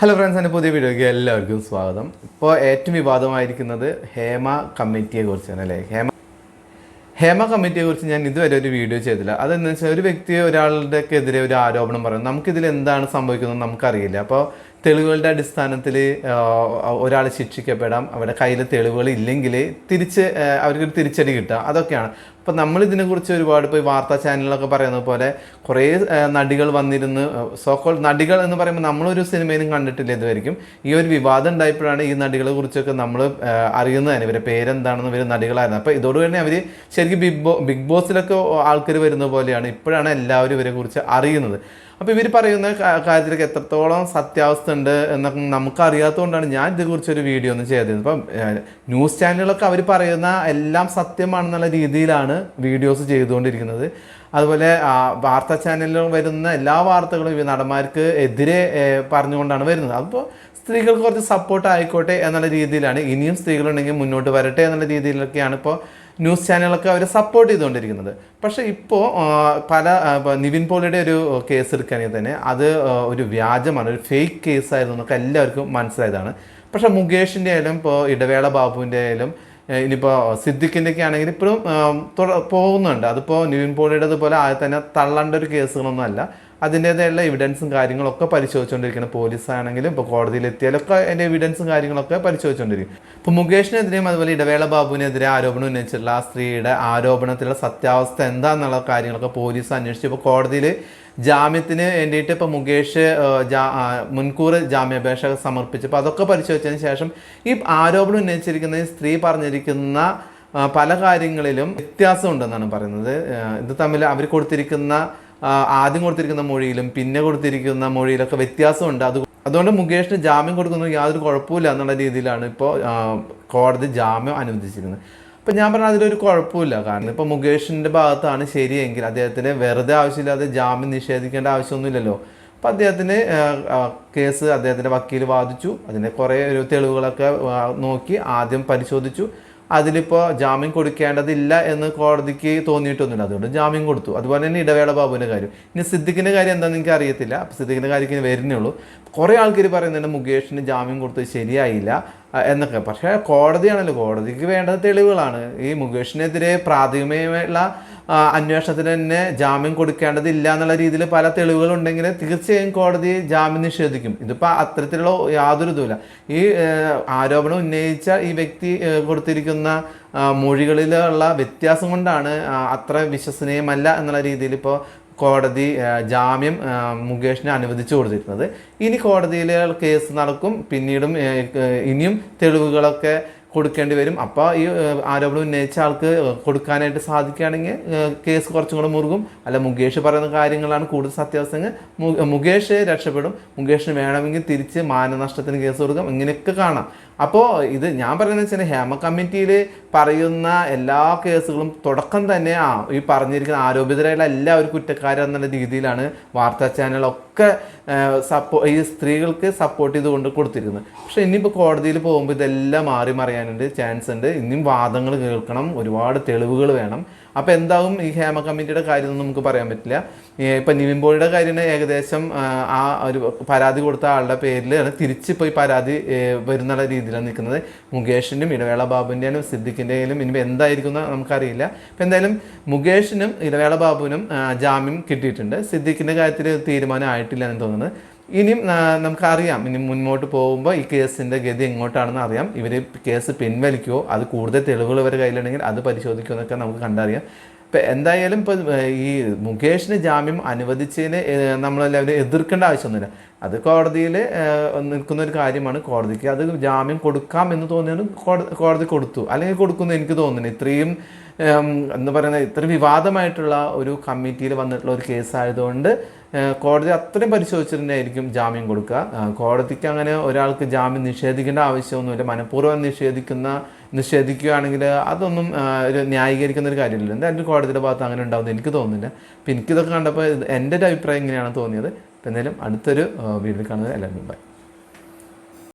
Hello friends എന്റെ പുതിയ വീഡിയോയ്ക്ക് എല്ലാവർക്കും സ്വാഗതം. ഇപ്പോൾ ഏറ്റവും വിവാദമായിരിക്കുന്നത് ഹേമ കമ്മിറ്റിയെ കുറിച്ചാണ് അല്ലേ? ഹേമ ഹേമ കമ്മിറ്റിയെ കുറിച്ച് ഞാൻ ഇതുവരെ ഒരു വീഡിയോ ചെയ്തില്ല. അതെന്ന് വെച്ചാൽ ഒരു വ്യക്തി ഒരാളുടെ എതിരെ ഒരു ആരോപണം പറയും നമുക്കിതിൽ എന്താണ് സംഭവിക്കുന്നത് നമുക്കറിയില്ല. അപ്പോൾ തെളിവുകളുടെ അടിസ്ഥാനത്തിൽ ഒരാൾ ശിക്ഷിക്കപ്പെടാം അവരുടെ കയ്യിൽ തെളിവുകൾ ഇല്ലെങ്കിൽ തിരിച്ച് അവർക്കൊരു തിരിച്ചടി കിട്ടുക. അതൊക്കെയാണ്. അപ്പം നമ്മൾ ഇതിനെക്കുറിച്ച് ഒരുപാട് ഇപ്പോൾ വാർത്താ ചാനലിലൊക്കെ പറയുന്നത് പോലെ കുറേ നടികൾ വന്നിരുന്ന് സോക്കോൾ നടികൾ എന്ന് പറയുമ്പോൾ നമ്മളൊരു സിനിമയിലും കണ്ടിട്ടില്ല ഇതുവരെയും ഈ ഒരു വിവാദം ഉണ്ടായപ്പോഴാണ് ഈ നടികളെ കുറിച്ചൊക്കെ നമ്മൾ അറിയുന്നത്. തന്നെ ഇവരുടെ പേരെന്താണെന്ന് ഇവർ നടികളായിരുന്നു. അപ്പോൾ ഇതോട് തന്നെ അവർ ശരിക്കും ബിഗ് ബോ ബിഗ് ബോസിലൊക്കെ ആൾക്കാർ വരുന്ന പോലെയാണ് ഇപ്പോഴാണ് എല്ലാവരും ഇവരെ കുറിച്ച് അറിയുന്നത്. അപ്പോൾ ഇവർ പറയുന്ന കാര്യത്തിലേക്ക് എത്രത്തോളം സത്യാവസ്ഥ ഉണ്ട് എന്നൊക്കെ നമുക്ക് അറിയാത്തതുകൊണ്ടാണ് ഞാൻ ഇതിനെക്കുറിച്ച് ഒരു വീഡിയോ ഒന്ന് ചെയ്തത്. ഇപ്പം ന്യൂസ് ചാനലുകളൊക്കെ അവർ പറയുന്ന എല്ലാം സത്യമാണെന്നുള്ള രീതിയിലാണ് വീഡിയോസ് ചെയ്തുകൊണ്ടിരിക്കുന്നത്. അതുപോലെ വാർത്താ ചാനലിൽ വരുന്ന എല്ലാ വാർത്തകളും ഈ നടന്മാർക്ക് എതിരെ പറഞ്ഞുകൊണ്ടാണ് വരുന്നത്. അപ്പോൾ സ്ത്രീകൾക്ക് കുറച്ച് സപ്പോർട്ട് ആയിക്കോട്ടെ എന്നുള്ള രീതിയിലാണ്. ഇനിയും സ്ത്രീകളുണ്ടെങ്കിൽ മുന്നോട്ട് വരട്ടെ എന്നുള്ള രീതിയിലൊക്കെയാണ് ഇപ്പോൾ ന്യൂസ് ചാനലൊക്കെ അവർ സപ്പോർട്ട് ചെയ്തുകൊണ്ടിരിക്കുന്നത്. പക്ഷേ ഇപ്പോൾ പല നിവിൻ പോളിയുടെ ഒരു കേസ് എടുക്കുകയാണെങ്കിൽ തന്നെ അത് ഒരു വ്യാജമാണ് ഒരു ഫേക്ക് കേസായിരുന്നു എന്നൊക്കെ എല്ലാവർക്കും മനസ്സിലായതാണ്. പക്ഷേ മുകേഷിന്റെ ആയാലും ഇപ്പോൾ ഇടവേള ബാബുവിന്റെ ആയാലും ഇനിയിപ്പോൾ സിദ്ദിഖിന്റെ ഒക്കെ ആണെങ്കിൽ ഇപ്പോഴും പോകുന്നുണ്ട്. അതിപ്പോൾ നിവിൻ പോളിയുടെ അതുപോലെ ആദ്യം തന്നെ തള്ളേണ്ട ഒരു കേസുകളൊന്നും അല്ല. അതിന്റേതായുള്ള എവിഡൻസും കാര്യങ്ങളൊക്കെ പരിശോധിച്ചുകൊണ്ടിരിക്കണം പോലീസ് ആണെങ്കിലും ഇപ്പോൾ കോടതിയിൽ എത്തിയാലൊക്കെ അതിന്റെ എവിഡൻസും കാര്യങ്ങളൊക്കെ പരിശോധിച്ചുകൊണ്ടിരിക്കും ഇപ്പോൾ മുകേഷിനെതിരെയും അതുപോലെ ഇടവേള ബാബുവിനെതിരെ ആരോപണം ഉന്നയിച്ചിട്ടുള്ള ആ സ്ത്രീയുടെ ആരോപണത്തിലുള്ള സത്യാവസ്ഥ എന്താണെന്നുള്ള കാര്യങ്ങളൊക്കെ പോലീസ് അന്വേഷിച്ചു. ഇപ്പോൾ കോടതിയിൽ ജാമ്യത്തിന് വേണ്ടിയിട്ട് ഇപ്പോൾ മുകേഷ് മുൻകൂർ ജാമ്യാപേക്ഷ സമർപ്പിച്ചപ്പോൾ അതൊക്കെ പരിശോധിച്ചതിന് ശേഷം ഈ ആരോപണം ഉന്നയിച്ചിരിക്കുന്ന സ്ത്രീ പറഞ്ഞിരിക്കുന്ന പല കാര്യങ്ങളിലും വ്യത്യാസമുണ്ടെന്നാണ് പറയുന്നത്. ഇത് തമ്മിൽ അവർ കൊടുത്തിരിക്കുന്ന ആദ്യം കൊടുത്തിരിക്കുന്ന മൊഴിയിലും പിന്നെ കൊടുത്തിരിക്കുന്ന മൊഴിയിലൊക്കെ വ്യത്യാസമുണ്ട്. അത് അതുകൊണ്ട് മുകേഷിന് ജാമ്യം കൊടുക്കുന്നത് യാതൊരു കുഴപ്പമില്ല എന്നുള്ള രീതിയിലാണ് ഇപ്പോൾ കോടതി ജാമ്യം അനുവദിച്ചിരുന്നത് അപ്പം ഞാൻ പറഞ്ഞ അതിലൊരു കുഴപ്പമില്ല കാരണം ഇപ്പോൾ മുകേഷിന്റെ ഭാഗത്താണ് ശരിയെങ്കിൽ അദ്ദേഹത്തിന് വെറുതെ ആവശ്യമില്ലാതെ ജാമ്യം നിഷേധിക്കേണ്ട ആവശ്യമൊന്നുമില്ലല്ലോ. അപ്പോൾ അദ്ദേഹത്തിന് കേസ് അദ്ദേഹത്തിന്റെ വക്കീൽ വാദിച്ചു. അതിന്റെ കുറേ ഒരു തെളിവുകളൊക്കെ നോക്കി ആദ്യം പരിശോധിച്ചു. അതിലിപ്പോൾ ജാമ്യം കൊടുക്കേണ്ടതില്ല എന്ന് കോടതിക്ക് തോന്നിയിട്ടൊന്നുമില്ല. അതുകൊണ്ട് ജാമ്യം കൊടുത്തു. അതുപോലെ തന്നെ ഇടവേള ബാബുവിന്റെ കാര്യം. ഇനി സിദ്ദിഖിന്റെ കാര്യം എന്താണെന്ന് എനിക്ക് അറിയത്തില്ല. അപ്പോൾ സിദ്ദിഖിന്റെ വരുന്നേ ഉള്ളൂ. കുറേ ആൾക്കാർ പറയുന്നുണ്ട് മുകേഷിന് ജാമ്യം കൊടുത്തത് ശരിയായില്ല എന്നൊക്കെ. പക്ഷേ കോടതിയാണല്ലോ. കോടതിക്ക് വേണ്ടത് തെളിവുകളാണ്. ഈ മുകേഷിനെതിരെ പ്രാഥമികമായുള്ള അന്വേഷണത്തിന് തന്നെ ജാമ്യം കൊടുക്കേണ്ടതില്ല എന്നുള്ള രീതിയിൽ പല തെളിവുകളുണ്ടെങ്കിൽ തീർച്ചയായും കോടതി ജാമ്യം നിഷേധിക്കും. ഇതിപ്പോൾ അത്തരത്തിലുള്ള യാതൊരു ഇതുമില്ല. ഈ ആരോപണം ഉന്നയിച്ച ഈ വ്യക്തി കൊടുത്തിരിക്കുന്ന മൊഴികളിലുള്ള വ്യത്യാസം കൊണ്ടാണ് അത്ര വിശ്വസനീയമല്ല എന്നുള്ള രീതിയിൽ ഇപ്പോൾ കോടതി ജാമ്യം മുകേഷിനെ അനുവദിച്ചു കൊടുത്തിരുന്നത്. ഇനി കോടതിയിലെ കേസ് നടക്കും. പിന്നീടും ഇനിയും തെളിവുകളൊക്കെ കൊടുക്കേണ്ടി വരും. അപ്പോൾ ഈ ആരോപണം ഉന്നയിച്ച ആൾക്ക് കൊടുക്കാനായിട്ട് സാധിക്കുകയാണെങ്കിൽ കേസ് കുറച്ചും കൂടെ മുറുകും. അല്ല മുകേഷ് പറയുന്ന കാര്യങ്ങളാണ് കൂടുതൽ സത്യാവസ്ഥങ്ങൾ മുകേഷ് രക്ഷപ്പെടും. മുകേഷിന് വേണമെങ്കിൽ തിരിച്ച് മാനനഷ്ടത്തിന് കേസ് കൊടുക്കാം. ഇങ്ങനെയൊക്കെ കാണാം. അപ്പോൾ ഇത് ഞാൻ പറയുന്നത് വെച്ചാൽ ഹേമ കമ്മിറ്റിയിൽ പറയുന്ന എല്ലാ കേസുകളും തുടക്കം തന്നെ ആ ഈ പറഞ്ഞിരിക്കുന്ന ആരോപിതരായുള്ള എല്ലാവരും കുറ്റക്കാരെന്നുള്ള രീതിയിലാണ് വാർത്താ ചാനലൊക്കെ സപ്പോ ഈ സ്ത്രീകൾക്ക് സപ്പോർട്ട് ചെയ്തുകൊണ്ട് കൊടുത്തിരിക്കുന്നത്. പക്ഷെ ഇനിയിപ്പോൾ കോടതിയിൽ പോകുമ്പോൾ ഇതെല്ലാം മാറി മറിയാനുണ്ട് ചാൻസ് ഉണ്ട്. ഇനിയും വാദങ്ങൾ കേൾക്കണം ഒരുപാട് തെളിവുകൾ വേണം. അപ്പോൾ എന്താവും ഈ ഹേമ കമ്മിറ്റിയുടെ കാര്യമൊന്നും നമുക്ക് പറയാൻ പറ്റില്ല. ഇപ്പം നിവിൻപോളിയുടെ കാര്യം ഏകദേശം ആ, ഒരു പരാതി കൊടുത്ത ആളുടെ പേരിലാണ് തിരിച്ചിപ്പോൾ ഈ പരാതി വരുന്ന രീതിയിലാണ് നിൽക്കുന്നത്. മുകേഷിന്റെയും ഇടവേള ബാബുവിന്റെയും സിദ്ദിഖിന്റെയും ഇനി എന്തായിരിക്കും എന്ന് നമുക്കറിയില്ല. ഇപ്പം എന്തായാലും മുകേഷിനും ഇടവേള ബാബുവിനും ജാമ്യം കിട്ടിയിട്ടുണ്ട്. സിദ്ദിഖിന്റെ കാര്യത്തിൽ തീരുമാനം ആയിട്ടില്ല എന്ന് തോന്നുന്നത് ഇനിയും നമുക്കറിയാം. ഇനി മുന്നോട്ട് പോകുമ്പോൾ ഈ കേസിന്റെ ഗതി എങ്ങോട്ടാണെന്ന് അറിയാം. ഇവർ കേസ് പിൻവലിക്കുമോ അത് കൂടുതൽ തെളിവുകൾ ഇവരുടെ കയ്യിലുണ്ടെങ്കിൽ അത് പരിശോധിക്കുമോ എന്നൊക്കെ നമുക്ക് കണ്ടറിയാം. ഇപ്പം എന്തായാലും ഇപ്പോൾ ഈ മുകേഷിന് ജാമ്യം അനുവദിച്ചതിന് നമ്മളെല്ലാവരും എതിർക്കേണ്ട ആവശ്യമൊന്നുമില്ല. അത് കോടതിയിൽ നിൽക്കുന്ന ഒരു കാര്യമാണ് കോടതിക്ക്. അത് ജാമ്യം കൊടുക്കാം എന്ന് തോന്നിയത് കോടതി കൊടുത്തു. അല്ലെങ്കിൽ കൊടുക്കുന്നു എനിക്ക് തോന്നുന്നു ഇത്രയും എന്ന് പറയുന്നത് ഇത്ര വിവാദമായിട്ടുള്ള ഒരു കമ്മിറ്റിയിൽ വന്നിട്ടുള്ള ഒരു കേസായതുകൊണ്ട് കോടതി അത്രയും പരിശോധിച്ചിട്ടുണ്ടായിരിക്കും ജാമ്യം കൊടുക്കുക. കോടതിക്ക് അങ്ങനെ ഒരാൾക്ക് ജാമ്യം നിഷേധിക്കേണ്ട ആവശ്യമൊന്നുമില്ല. മനഃപൂർവം നിഷേധിക്കുന്ന നിഷേധിക്കുകയാണെങ്കിൽ അതൊന്നും ഒരു ന്യായീകരിക്കുന്ന ഒരു കാര്യമില്ല എന്തായാലും കോടതിയുടെ ഭാഗത്ത് അങ്ങനെ ഉണ്ടാവുമെന്ന് എനിക്ക് തോന്നുന്നില്ല. അപ്പം എനിക്കിതൊക്കെ കണ്ടപ്പോൾ എന്റെ ഒരു അഭിപ്രായം ഇങ്ങനെയാണ് തോന്നിയത്. അപ്പം എന്തായാലും അടുത്തൊരു വീഡിയോ കാണുന്നത് എല്ലാവരും ബൈ